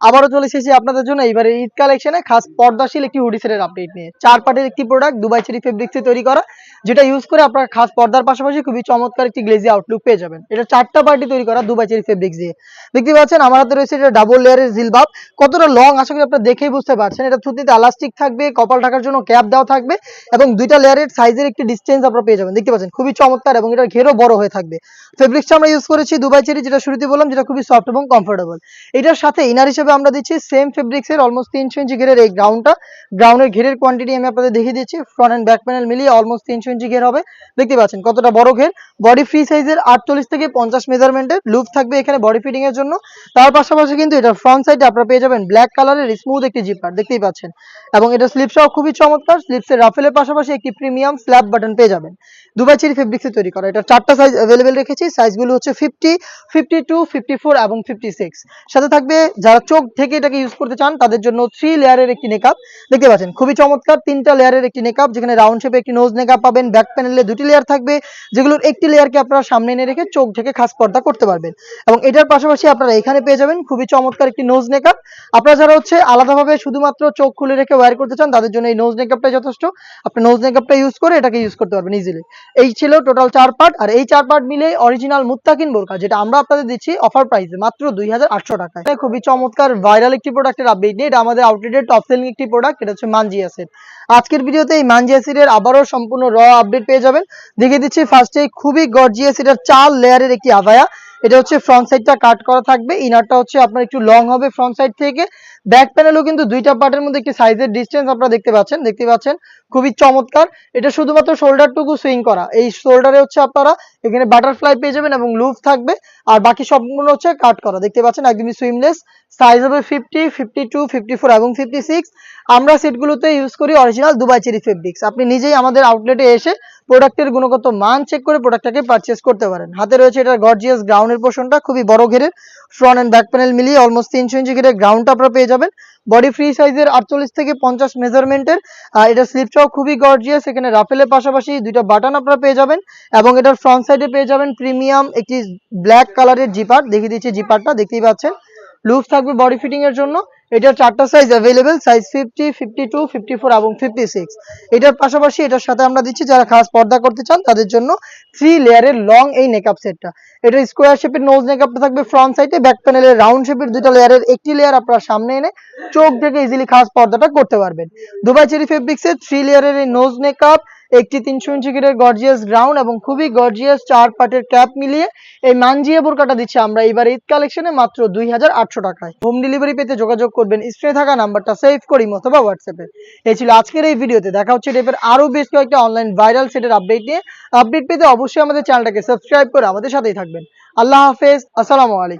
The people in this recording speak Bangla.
আবারও চলে এসেছি আপনাদের জন্য। এবারে ঈদ কালেকশনে খাস পর্দাশীল একটি হুডি সেটের আপডেট নিয়ে। চার পার্টের একটি প্রোডাক্ট দুবাই চেরি ফেব্রিক্সে তৈরি করা, যেটা ইউজ করে আপনারা খাস পর্দার পাশাপাশি খুবই চমৎকার একটি গ্লেজি আউটলুক পেয়ে যাবেন। এটা চারটা পার্টি তৈরি করা দুবাই চেরি ফেব্রিক্স দিয়ে। দেখতে পাচ্ছেন, আমার হাতে রয়েছে এটা ডাবল লেয়ারের জিলবাব। কতটা লং আশা করি আপনারা দেখেই বুঝতে পারছেন। এটা থুতিতে এলাস্টিক থাকবে, কপাল ঢাকার জন্য ক্যাপ দেওয়া থাকবে এবং দুইটা লেয়ারের সাইজের একটি ডিস্টেন্স আপনারা পেয়ে যাবেন। দেখতে পাচ্ছেন, খুবই চমৎকার এবং এটার ঘেরও বড় হয়ে থাকবে। ফেব্রিক্সটা আমরা ইউজ করেছি দুবাই চেরি যেটা শুরুতে বললাম, যেটা খুবই সফট এবং কমফোর্টেবল এটার সাথে ইনার হিসেবে আমরা দিচ্ছি সেম ফেব্রিক্স এর অলমোস্ট তিনশো ইঞ্চি ঘেরের এই গ্রাউন্ডটা গ্রাউন্ডের ঘেরের কোয়ান্টিটি আমি আপনাদের দেখিয়ে দিচ্ছি ফ্রন্ট অ্যান্ড ব্যাক প্যানেল মিলিয়ে অলমোস্ট তিনশো ইঞ্চি ঘের হবে। দেখতে পাচ্ছেন কতটা বড় ঘের বডি ফ্রি সাইজের আটচল্লিশ থেকে পঞ্চাশ মেজারমেন্টের লুপ থাকবে এখানে বডি ফিটিং এর জন্য। তার পাশাপাশি কিন্তু এটা ফ্রন্ট সাইডে আপনারা পেয়ে যাবেন ব্ল্যাক কালারের স্মুথ একটি জিপার দেখতেই পাচ্ছেন। এবং এটা স্লিপসটাও খুবই চমৎকার স্লিপসের রাফেলের পাশাপাশি একটি প্রিমিয়াম স্ল্যাব বাটন পেয়ে যাবেন। দুবাই চেরি ফেব্রিক্সে তৈরি করা। এটা চারটা সাইজ অ্যাভেলেবেল রেখেছি সাইজগুলো হচ্ছে fifty fifty two fifty four এবং ফিফটি সিক্স সাথে থাকবে যারা চোখ থেকে এটাকে ইউজ করতে চান, তাদের জন্য থ্রি লেয়ারের একটি নেকআপ দেখতে পাচ্ছেন, খুবই চমৎকার, তিনটা লেয়ারের একটি নেকআপ যেখানে রাউন্ড শেপে একটি নোজ নেকআপ পাবেন ব্যাক প্যানেলে দুটি লেয়ার থাকবে, যেগুলোর একটি লেয়ারকে আপনারা সামনে এনে রেখে চোখ থেকে খাস পর্দা করতে পারবেন। এবং এটার পাশাপাশি আপনারা এখানে পেয়ে যাবেন খুবই চমৎকার একটি নোজ নেকআপ আপনারা যারা হচ্ছে আলাদাভাবে শুধুমাত্র চোখ খুলে রেখে ওয়্যার করতে চান, তাদের জন্য এই নোজ নেকআপটাই যথেষ্ট। আপনি নোজ নেকআপটা ইউজ করে এটাকে ইউজ করতে পারবেন ইজিলি এই ছিল টোটাল চার পার্ট আর এই চার পার্ট মিলে অরিজিনাল মুত্তাকিন বোরকা, যেটা আমরা আপনাদের দিচ্ছি অফার প্রাইসে মাত্র দুই হাজার আটশো টাকায়। খুবই চমৎকার ভাইরাল একটি প্রোডাক্টের আপডেট নিয়ে, এটা আমাদের আউটলেটের টপ সেলিং একটি প্রোডাক্ট এটা হচ্ছে মানজি অ্যাসিড আজকের ভিডিওতে এই মানজি অ্যাসিডের আবারও সম্পূর্ণ র আপডেট পেয়ে যাবেন। দেখিয়ে দিচ্ছি ফার্স্টে খুবই গর্জিয়াস এটা চার লেয়ারের একটি আভায়া। এটা হচ্ছে ফ্রন্ট সাইডটা কাট করা থাকবে ইনারটা হচ্ছে আপনার একটু লং হবে ফ্রন্ট সাইড থেকে। ব্যাক প্যানেলও কিন্তু দুইটা পার্টের মধ্যে একটি সাইজের ডিস্টেন্স আপনারা দেখতে পাচ্ছেন দেখতে পাচ্ছেন? খুবই চমৎকার। এটা শুধুমাত্র শোল্ডারটুকু সুইং করা। এই শোল্ডারে হচ্ছে আপনারা এখানে বাটারফ্লাই পেয়ে যাবেন এবং লুপ থাকবে। আর বাকি সবগুলো হচ্ছে কাট করা। দেখতে পাচ্ছেন একদমই সুইমলেস সাইজ হবে fifty fifty two fifty four এবং ফিফটি সিক্স আমরা সেটগুলোতে ইউজ করি অরিজিনাল দুবাই চেরি ফেব্রিক্স আপনি নিজেই আমাদের আউটলেটে এসে প্রোডাক্টের গুণগত মান চেক করে প্রোডাক্টটাকে পারচেস করতে পারেন। হাতে রয়েছে এটা গর্জিয়াস গ্রাউন্ডের পোর্শনটা খুবই বড় ঘেরের ফ্রন্ট অ্যান্ড ব্যাক প্যানেল মিলিয়ে অলমোস্ট তিনশো ইঞ্চি ঘেরের গ্রাউন্ডটা আপনারা পেয়ে যাবেন। বডি ফ্রি সাইজের আটচল্লিশ থেকে পঞ্চাশ মেজারমেন্টের এটা স্লিপটাও খুবই গর্জিয়াস এখানে রাফেলের পাশাপাশি দুইটা বাটন আপনারা পেয়ে যাবেন, এবং এটার ফ্রন্ট সাইডে পেয়ে যাবেন প্রিমিয়াম একটি ব্ল্যাক কালারের জিপার দেখিয়ে দিচ্ছি জিপারটা দেখতেই পাচ্ছেন। লুজ থাকবে বডি ফিটিং এর জন্য। এটার চারটা size available size fifty fifty two fifty four এবং ফিফটি সিক্স এটার পাশাপাশি এটার সাথে আমরা দিচ্ছি যারা খাস পর্দা করতে চান, তাদের জন্য থ্রি লেয়ারের লং এই নেকআপ সেটটা এটা স্কোয়ার শেপের নোজ নেকআপটা থাকবে ফ্রন্ট সাইডে ব্যাক প্যানেলের রাউন্ড শেপের দুটো লেয়ারের একটি লেয়ার আপনারা সামনে এনে চোখ থেকে ইজিলি খাস পর্দাটা করতে পারবেন। দুবাই চেরি ফেব্রিক্সের থ্রি লেয়ারের এই নোজ নেকআপ একটি তিনশো ইঞ্চি গিরের গর্জিয়াস গ্রাউন্ড এবং খুবই গর্জিয়াস চার পাটের ক্যাপ মিলিয়ে এই মানজিয়া বোরকাটা দিচ্ছি আমরা এবার ঈদ কালেকশনে মাত্র দুই হাজার আটশো টাকায়। হোম ডেলিভারি পেতে যোগাযোগ করবেন স্ক্রিনে থাকা নাম্বারটা সেভ করি অথবা হোয়াটসঅ্যাপে এই ছিল আজকের এই ভিডিওতে। দেখা হচ্ছে টাইপের আরও বেশ কয়েকটা অনলাইন ভাইরাল সেটের আপডেট নিয়ে। আপডেট পেতে অবশ্যই আমাদের চ্যানেলটাকে সাবস্ক্রাইব করে আমাদের সাথেই থাকবেন। আল্লাহ হাফেজ, আসসালামু আলাইকুম।